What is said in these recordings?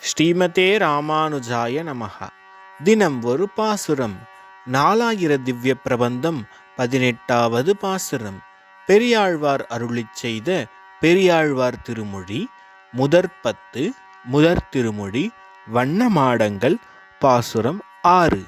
ஸ்ரீமதே ராமானுஜாய நமகா தினம் ஒரு பாசுரம். நாலாயிர திவ்ய பிரபந்தம் பதினெட்டாவது பாசுரம். பெரியாழ்வார் அருளிச் செய்த பெரியாழ்வார் திருமொழி முதற் பத்து முதற் திருமொழி வண்ணமாடங்கள் பாசுரம் ஆறு.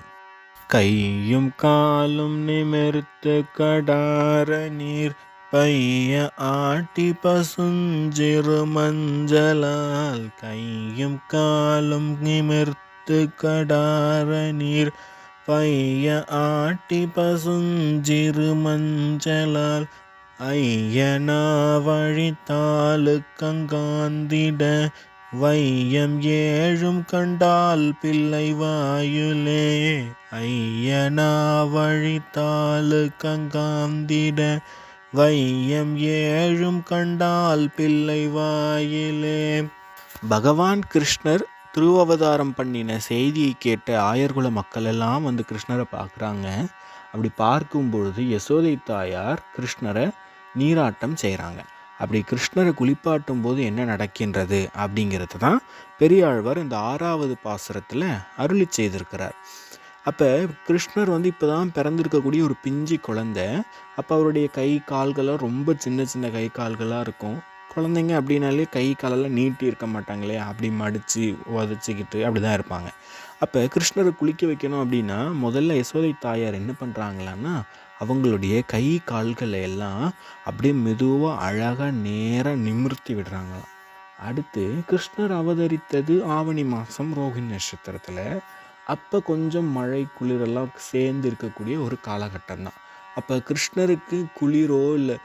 கையும் காலும் நிமிர்த்து கடார நீர் பைய ஆட்டி பசுஞ்சிறு மஞ்சளால் கையும் காலும் நிமிர்த்து கடார நீர். பைய ஆட்டி பசுஞ்சிறு மஞ்சளால் ஐயனா வழித்தாலு கங்காந்திட. வையம் ஏழும் கண்டால் பிள்ளை வாயுலே. ஐயனா வழித்தாலு கங்காந்திட. வையம் ஏழும் கண்டால் பிள்ளை வாயிலே. பகவான் கிருஷ்ணர் திருவவதாரம் பண்ணின செய்தியை கேட்ட ஆயர்குல மக்கள் எல்லாம் வந்து கிருஷ்ணரை பார்க்குறாங்க. அப்படி பார்க்கும் பொழுது யசோதை தாயார் கிருஷ்ணரை நீராட்டம் செய்கிறாங்க. அப்படி கிருஷ்ணரை குளிப்பாட்டும் போது என்ன நடக்கின்றது அப்படிங்கிறது தான் பெரியாழ்வார் இந்த ஆறாவது பாசுரத்தில் அருளி செய்திருக்கிறார். அப்போ கிருஷ்ணர் வந்து இப்போ தான் பிறந்திருக்கக்கூடிய ஒரு பிஞ்சு குழந்தை. அப்போ அவருடைய கை கால்கள்லாம் ரொம்ப சின்ன சின்ன கை கால்களாக இருக்கும். குழந்தைங்க அப்படின்னாலே கை காலெல்லாம் நீட்டி இருக்க மாட்டாங்களே அப்படி மடித்து உதச்சிக்கிட்டு அப்படி தான் இருப்பாங்க. அப்போ கிருஷ்ணரை குளிக்க வைக்கணும் அப்படின்னா முதல்ல யசோதை தாயார் என்ன பண்ணுறாங்களான்னா அவங்களுடைய கை கால்களை எல்லாம் அப்படியே மெதுவாக அழகாக நேராக நிமிர்த்தி விடுறாங்களாம். அடுத்து கிருஷ்ணர் அவதரித்தது ஆவணி மாதம் ரோஹிணி நட்சத்திரத்தில். அப்போ கொஞ்சம் மழை குளிரெல்லாம் சேர்ந்து இருக்கக்கூடிய ஒரு காலகட்டம் தான் அப்போ கிருஷ்ணருக்கு குளிரோ இல்லை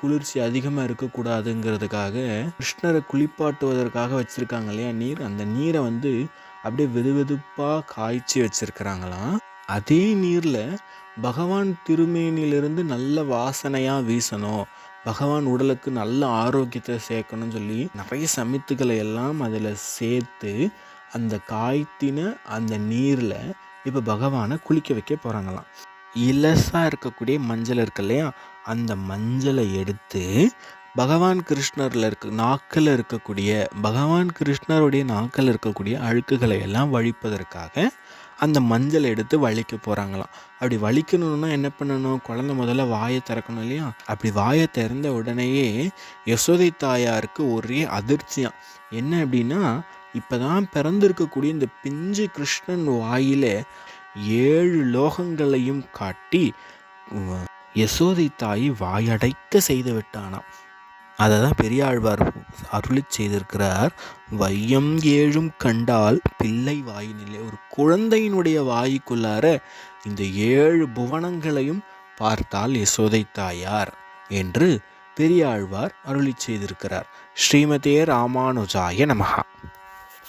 குளிர்ச்சி அதிகமாக இருக்கக்கூடாதுங்கிறதுக்காக கிருஷ்ணரை குளிப்பாட்டுவதற்காக வச்சுருக்காங்க இல்லையா நீர்? அந்த நீரை வந்து அப்படியே வெது வெதுப்பாக காய்ச்சி வச்சுருக்கிறாங்களாம். அதே நீரில் பகவான் திருமேனிலிருந்து நல்ல வாசனையாக வீசணும். பகவான் உடலுக்கு நல்ல ஆரோக்கியத்தை சேர்க்கணும்னு சொல்லி நிறைய சமித்துக்களை எல்லாம் அதில் சேர்த்து அந்த காய்த்தின அந்த நீரில் இப்போ பகவானை குளிக்க வைக்க போகிறாங்களாம் இலசாக இருக்கக்கூடிய மஞ்சள் இருக்கு இல்லையா? அந்த மஞ்சளை எடுத்து பகவான் கிருஷ்ணரில் இருக்க நாக்கில் இருக்கக்கூடிய பகவான் கிருஷ்ணருடைய நாக்கில் இருக்கக்கூடிய அழுக்குகளை எல்லாம் வழிப்பதற்காக அந்த மஞ்சளை எடுத்து வலிக்க போகிறாங்களாம் அப்படி வலிக்கணும்னா என்ன பண்ணணும்? குழந்தை முதல்ல வாயை திறக்கணும் இல்லையா? அப்படி வாயை திறந்த உடனேயே யசோதை தாயாருக்கு ஒரே அதிர்ச்சியாக என்ன அப்படின்னா இப்போ தான் பிறந்திருக்கக்கூடிய இந்த பிஞ்சு கிருஷ்ணன் வாயிலே ஏழு லோகங்களையும் காட்டி யசோதை தாய் வாயடைக்க செய்து விட்டானாம். அதை தான் பெரியாழ்வார் அருளி செய்திருக்கிறார். வையம் ஏழும் கண்டால் பிள்ளை வாயினிலே ஒரு குழந்தையினுடைய வாய்க்குள்ளார இந்த ஏழு புவனங்களையும் பார்த்தால் யசோதை தாயார் என்று பெரியாழ்வார் அருளி செய்திருக்கிறார். ஸ்ரீமதே ராமானுஜாய நமகா